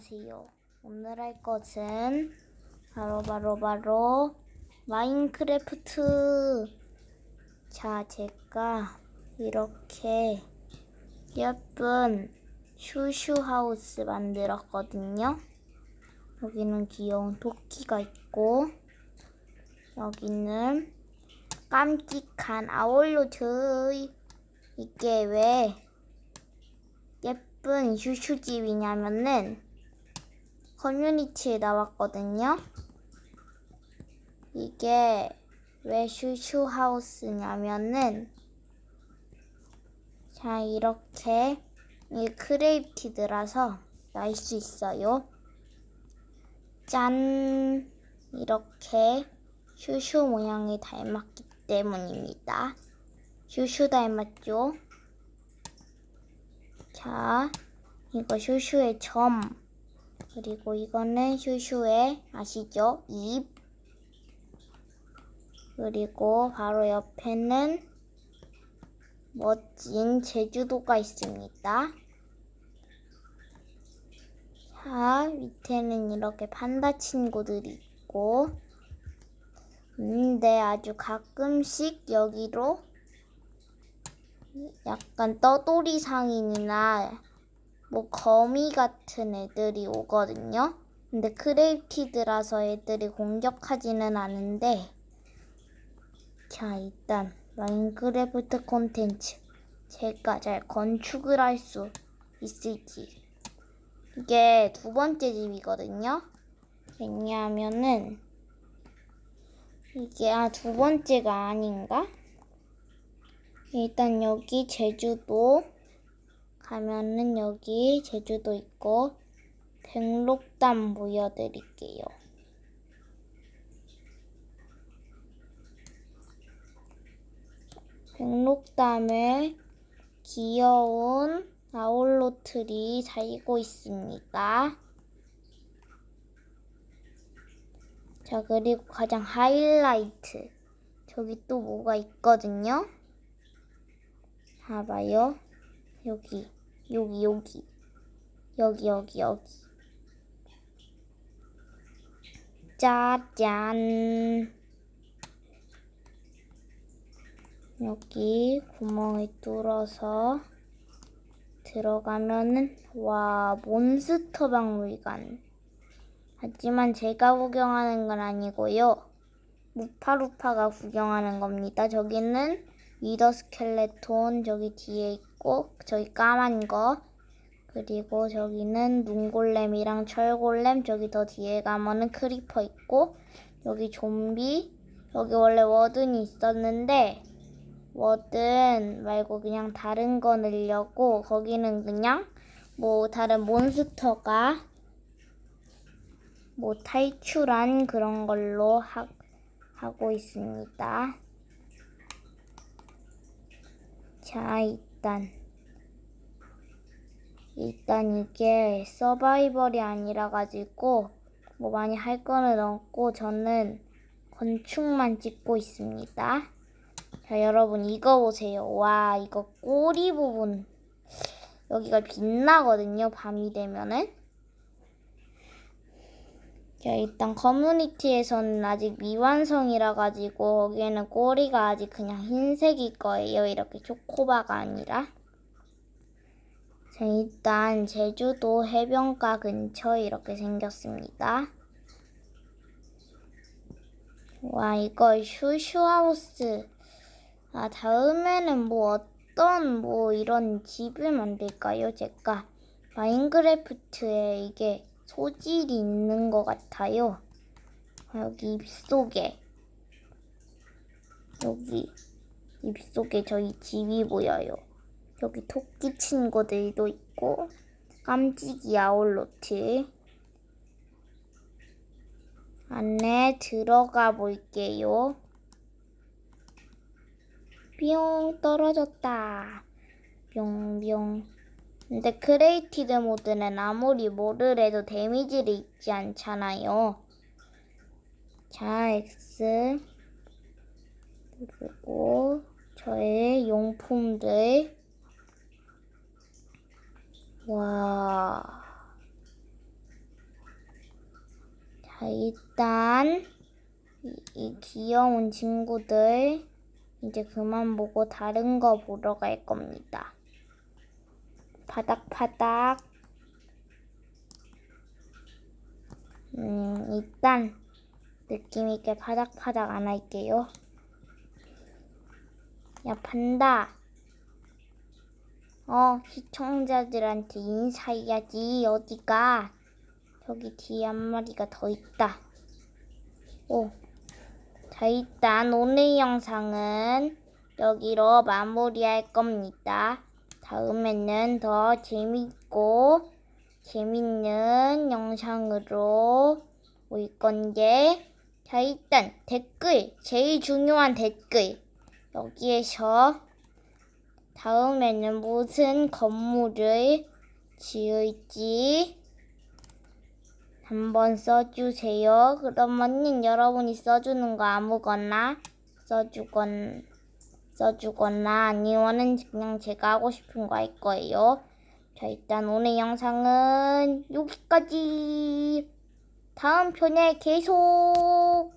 안녕하세요. 오늘 할 것은 바로 바로 바로 마인크래프트. 자, 제가 이렇게 예쁜 슈슈 하우스 만들었거든요. 여기는 귀여운 토끼가 있고 여기는 깜찍한 아울로트. 이게 왜 예쁜 슈슈집이냐면은 커뮤니티에 나왔거든요. 이게 왜 슈슈 하우스냐면은 자 이렇게 이 크레이티드라서 날 수 있어요. 짠 이렇게 슈슈 모양이 닮았기 때문입니다. 슈슈 닮았죠? 자, 이거 슈슈의 점. 그리고 이거는 슈슈의 아시죠? 입. 그리고 바로 옆에는 멋진 제주도가 있습니다. 자, 밑에는 이렇게 판다 친구들이 있고, 근데 아주 가끔씩 여기로 약간 떠돌이 상인이나 뭐 거미 같은 애들이 오거든요. 근데 크레이티드라서 애들이 공격하지는 않은데 자 일단 마인크래프트 콘텐츠 제가 잘 건축을 할 수 있을지 이게 두 번째 집이거든요. 왜냐하면은 이게 아 두 번째가 아닌가? 일단 여기 제주도 가면은 여기 제주도 있고 백록담 보여드릴게요. 백록담에 귀여운 아울로틀이 살고 있습니다. 자, 그리고 가장 하이라이트. 저기 또 뭐가 있거든요. 봐봐요. 여기, 여기, 여기. 여기, 여기, 여기. 짜잔. 여기 구멍을 뚫어서 들어가면은, 와, 몬스터 박물관. 하지만 제가 구경하는 건 아니고요. 무파루파가 구경하는 겁니다. 저기는 위더 스켈레톤 저기 뒤에 있고 저기 까만 거. 그리고 저기는 눈골렘이랑 철골렘. 저기 더 뒤에 가면은 크리퍼 있고 여기 좀비. 여기 원래 워든이 있었는데 워든 말고 그냥 다른 거 넣으려고 거기는 그냥 뭐 다른 몬스터가 뭐 탈출한 그런 걸로 하, 하고 있습니다. 자, 일단 일단 이게 서바이벌이 아니라 가지고 뭐 많이 할 거는 없고 저는 건축만 찍고 있습니다. 자, 여러분 이거 보세요. 와, 이거 꼬리 부분 여기가 빛나거든요. 밤이 되면은. 자, 일단 커뮤니티에서는 아직 미완성이라 가지고 거기에는 꼬리가 아직 그냥 흰색일 거예요. 이렇게 초코바가 아니라. 자, 일단 제주도 해변가 근처 이렇게 생겼습니다. 와, 이거 슈슈하우스. 아, 다음에는 뭐 어떤 뭐 이런 집을 만들까요? 제가 마인크래프트에 이게 소질이 있는 것 같아요. 여기 입속에 여기 입속에 저희 집이 보여요. 여기 토끼 친구들도 있고 깜찍이 아울로트 안에 들어가 볼게요. 뿅 떨어졌다. 뿅뿅 근데 크레이티드 모드는 아무리 뭐를 해도 데미지를 입지 않잖아요. 자, X 그리고 저의 용품들 와 자, 일단 이, 이 귀여운 친구들 이제 그만 보고 다른 거 보러 갈 겁니다. 파닥파닥. 음, 일단 느낌 있게 파닥파닥 안 할게요. 야, 판다. 어, 시청자들한테 인사해야지. 어디가? 저기 뒤에 한 마리가 더 있다. 오. 자, 일단 오늘 영상은 여기로 마무리할 겁니다. 다음에는 더 재밌고 재밌는 영상으로 올 건데, 자, 일단 댓글, 제일 중요한 댓글. 여기에서 다음에는 무슨 건물을 지을지 한번 써주세요. 그러면은 여러분이 써주는 거 아무거나 써주건 써주거나 아니면은 그냥 제가 하고 싶은 거 할 거예요. 자 일단 오늘 영상은 여기까지. 다음 편에 계속